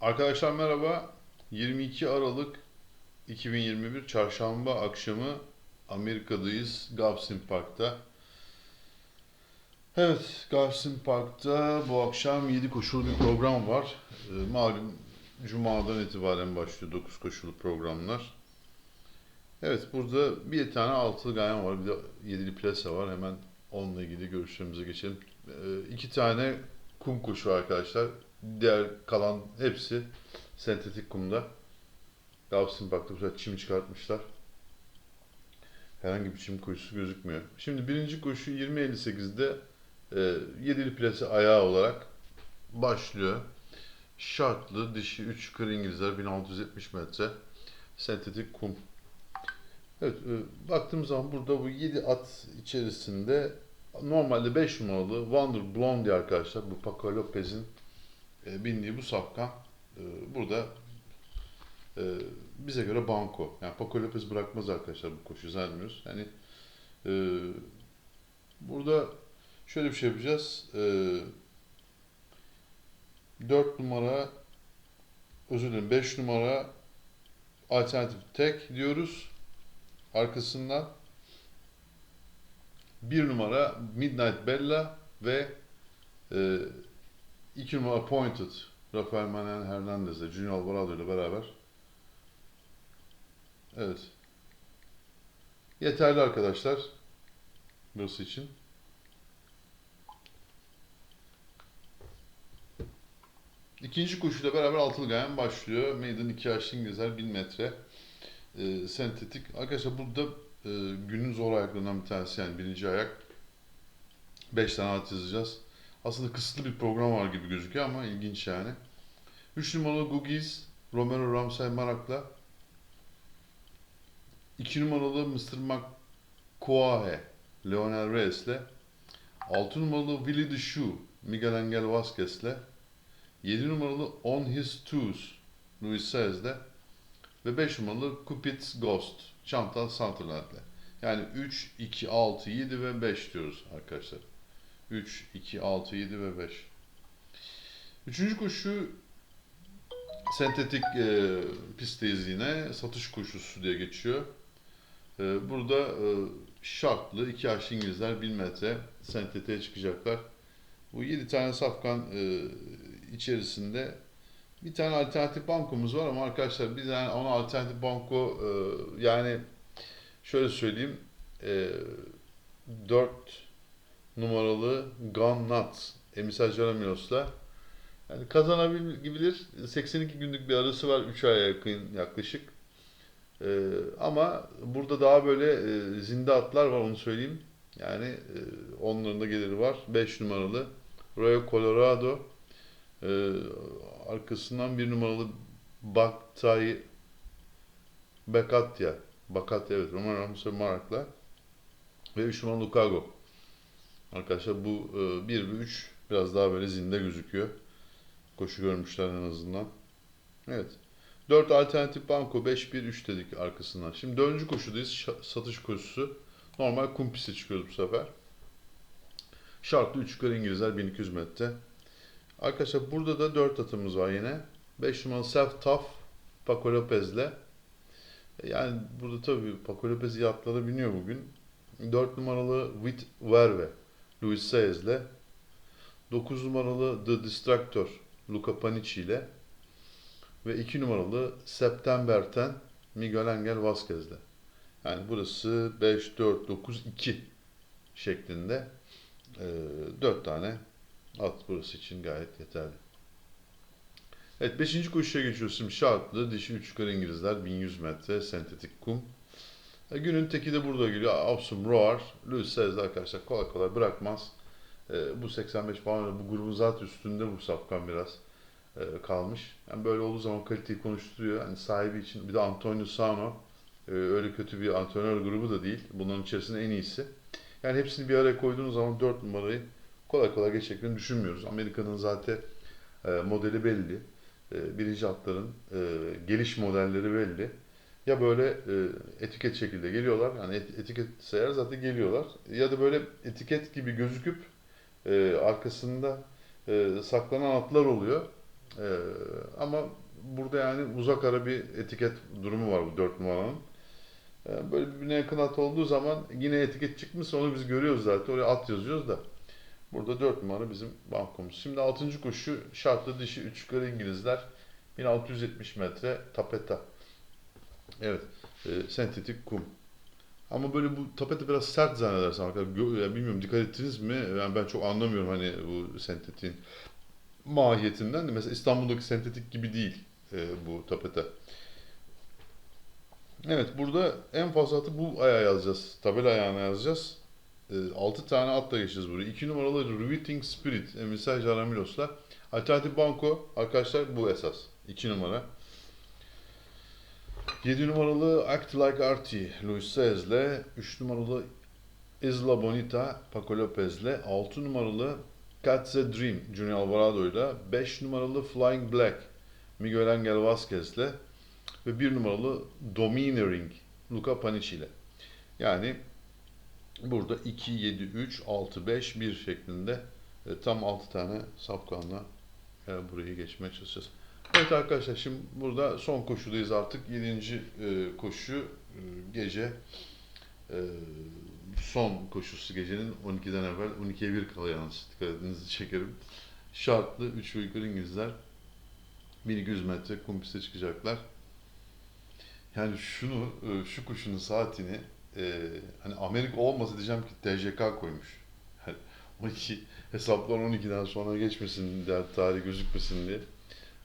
Arkadaşlar merhaba. 22 Aralık 2021 Çarşamba akşamı Amerika'dayız. Gavsin Park'ta. Evet, Gavsin Park'ta bu akşam 7 koşulu bir program var. Ee, malum Cuma'dan itibaren başlıyor 9 koşulu programlar. Evet, burada bir tane altılı gayen var, bir de yedili plase var. Hemen onunla ilgili görüşlerimize geçelim. Ee, iki tane kum koşu arkadaşlar. Diğer kalan hepsi sentetik kumda. Gavsin Park'ta bu çim çıkartmışlar. Herhangi bir çim koşusu gözükmüyor. Şimdi birinci koşu 20.58'de e, yedili plase ayağı olarak başlıyor. Şartlı dişi 3 kır İngilizler 1670 metre. Sentetik kum. Evet, e, baktığımız zaman burada bu 7 at içerisinde normalde 5 numaralı Wonder Blondie arkadaşlar. Bu Paco Lopez'in e, bindiği bu safkan e, burada e, bize göre banko. Yani Paco Lopez bırakmaz arkadaşlar bu koşu zannediyoruz. Yani e, burada şöyle bir şey yapacağız. E, 4 numara özür dilerim 5 numara alternatif tek diyoruz. Arkasından 1 numara Midnight Bella ve e, 2 numara Pointed Rafael Manuel Hernandez ile Junior Alvarado ile beraber. Evet. Yeterli arkadaşlar. Burası için. İkinci koşuyla beraber altılı gayen başlıyor. Maiden 2 yaşlı İngilizler 1000 metre. Ee, sentetik. Arkadaşlar burada e, günün zor ayaklarından bir tanesi yani birinci ayak. 5 tane at yazacağız. Aslında kısıtlı bir program var gibi gözüküyor ama ilginç yani. 3 numaralı Googies, Romero Ramsay Marak'la 2 numaralı Mr. McQuahe, Leonel Reyes'le 6 numaralı Willy the Shoe, Miguel Angel Vazquez'le 7 numaralı On His Toes, Luis Saez'le ve 5 numaralı Cupid's Ghost, Chantal Sutherland'le. Yani 3, 2, 6, 7 ve 5 diyoruz arkadaşlar. 3, 2, 6, 7 ve 5. Üçüncü koşu sentetik e, pistteyiz yine. Satış koşusu diye geçiyor. E, burada e, şartlı iki yaşlı İngilizler 1000 metre sentetiğe çıkacaklar. Bu 7 tane safkan e, içerisinde bir tane alternatif bankomuz var ama arkadaşlar bir tane ona alternatif banko e, yani şöyle söyleyeyim e, 4 numaralı Gun Nuts Emisar Jaramilos'la yani kazanabilir. 82 günlük bir arası var 3 aya yakın yaklaşık. E, ama burada daha böyle e, zinde atlar var onu söyleyeyim. Yani e, onların da geliri var. 5 numaralı Royal Colorado e, arkasından bir numaralı Baktay Bekatya Bakatya evet Roman Ramsey Marak'la ve 3 numaralı Lukago. Arkadaşlar bu 1 ve 3 biraz daha böyle zinde gözüküyor. Koşu görmüşler en azından. Evet. 4 alternatif banko 5-1-3 dedik arkasından. Şimdi 4. koşudayız. Satış koşusu. Normal kum piste çıkıyoruz bu sefer. Şartlı 3 yukarı İngilizler 1200 metre. Arkadaşlar burada da 4 atımız var yine. 5 numaralı Self Tough Paco Lopez'le. Yani burada tabii Paco Lopez iyi atlara biniyor bugün. 4 numaralı With Verve Luis Saez'le. 9 numaralı The Distractor Luca Panici ile ve 2 numaralı September'ten Miguel Angel Vazquez'le. Yani burası 5, 4, 9, 2 şeklinde e, 4 tane at burası için gayet yeterli. Evet 5. koşuya geçiyoruz şimdi şartlı dişi 3 yukarı İngilizler 1100 metre sentetik kum. Günün teki de burada geliyor. Awesome Roar. Louis Saez arkadaşlar kolay kolay bırakmaz. E, bu 85 puan bu grubun zaten üstünde bu safkan biraz e, kalmış. Yani böyle olduğu zaman kaliteyi konuşturuyor. Yani sahibi için bir de Antonio Sano e, öyle kötü bir antrenör grubu da değil. Bunların içerisinde en iyisi. Yani hepsini bir araya koyduğunuz zaman 4 numarayı kolay kolay geçeceklerini düşünmüyoruz. Amerika'nın zaten e, modeli belli. E, birinci atların e, geliş modelleri belli. Ya böyle e, etiket şekilde geliyorlar. Yani et, etiket sayar zaten geliyorlar. Ya da böyle etiket gibi gözüküp e, arkasında e, saklanan atlar oluyor. Ee, ama burada yani uzak ara bir etiket durumu var bu 4 numaranın. Ee, böyle birbirine yakın at olduğu zaman yine etiket çıkmışsa onu biz görüyoruz zaten. Oraya at yazıyoruz da. Burada 4 numara bizim bankomuz. Şimdi 6. koşu şartlı dişi 3 yukarı İngilizler. 1670 metre tapeta. Evet. E, sentetik kum. Ama böyle bu tapete biraz sert zannedersem arkadaşlar. Gö- ya bilmiyorum dikkat ettiniz mi? Yani ben çok anlamıyorum hani bu sentetiğin mahiyetinden de. Mesela İstanbul'daki sentetik gibi değil e, bu tapete. Evet burada en fazla atı bu ayağa yazacağız. Tabela ayağına yazacağız. 6 tane atla geçeceğiz buraya. 2 numaralı Riveting Spirit, Emisar Jaramilos'la. Alternatif Banko arkadaşlar bu esas. 2 numara. 7 numaralı Act Like Artie, Luis Saez'le. 3 numaralı Isla Bonita, Paco Lopez'le. 6 numaralı Cat's Dream, Junior Alvarado'yla. 5 numaralı Flying Black, Miguel Angel Vazquez'le. Ve 1 numaralı Domineering, Luca Panici ile. Yani burada 2, 7, 3, 6, 5, 1 şeklinde e, tam 6 tane safkanla e, burayı geçmeye çalışacağız. Evet arkadaşlar şimdi burada son koşudayız artık. 7. E, koşu e, gece e, son koşusu gecenin 12'den evvel 12'ye 1 kala yalnız dikkatinizi çekerim. Şartlı 3 ve yukarı İngilizler 1200 metre kum çıkacaklar. Yani şunu, şu kuşun saatini hani Amerika olmasa diyeceğim ki TJK koymuş. Yani 12 hesaplar 12'den sonra geçmesin, der, tarih gözükmesin diye.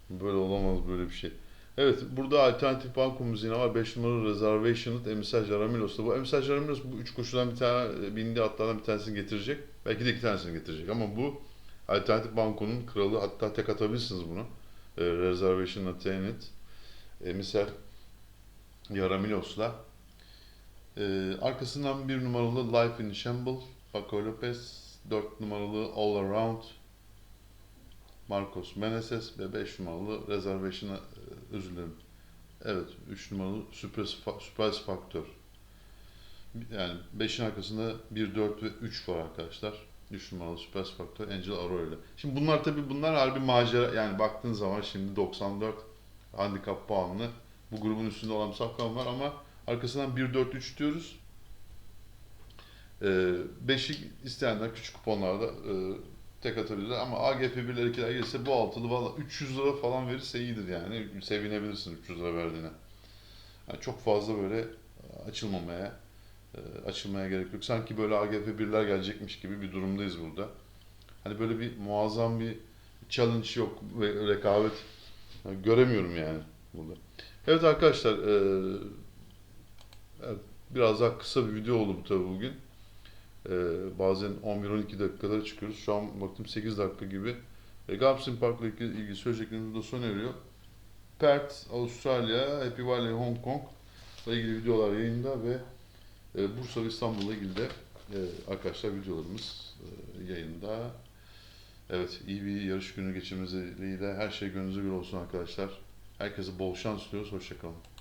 Böyle olamaz böyle bir şey. Evet, burada alternatif bankomuz yine var. 5 numaralı Reservation'ı Emisar Jaramilos'ta. Bu Emisar Jaramilos bu üç koşudan bir tane e, bindi atlardan bir tanesini getirecek. Belki de iki tanesini getirecek ama bu alternatif bankonun kralı hatta tek atabilirsiniz bunu. E, Reservation Attained. Emisar Jaramilos'la. E, arkasından bir numaralı Life in Shamble, Paco Lopez. 4 numaralı All Around, Marcos Meneses ve 5 numaralı Reservation'a e, özür dilerim. Evet, 3 numaralı Super, Super Factor. Yani 5'in arkasında 1, 4 ve 3 var arkadaşlar. 3 numaralı Super Factor Angel Arroyo ile. Şimdi bunlar tabi bunlar harbi macera. Yani baktığın zaman şimdi 94 handikap puanlı bu grubun üstünde olan bir safkan var ama arkasından 1, 4, 3 diyoruz. 5'i isteyenler küçük kuponlarda e, tek atabilirler ama AGF 1'ler 2'ler gelirse bu altılı valla 300 lira falan verirse iyidir yani. Sevinebilirsin 300 lira verdiğine. Yani çok fazla böyle açılmamaya e, açılmaya gerek yok. Sanki böyle AGF 1'ler gelecekmiş gibi bir durumdayız burada. Hani böyle bir muazzam bir challenge yok ve rekabet yani göremiyorum yani burada. Evet arkadaşlar e, biraz daha kısa bir video oldu bu tabi bugün. Ee, bazen 11-12 dakikalara çıkıyoruz. Şu an baktım 8 dakika gibi. E, Garbston Park'la ilgili, ilgili söyleyeceklerimiz burada sona eriyor. Perth, Avustralya, Happy Valley, Hong Kong ile ilgili videolar yayında ve e, Bursa ve İstanbul'la ilgili de e, arkadaşlar videolarımız e, yayında. Evet, iyi bir yarış günü geçirmeniz dileğiyle her şey gönlünüze göre olsun arkadaşlar. Herkese bol şans diliyoruz. Hoşçakalın.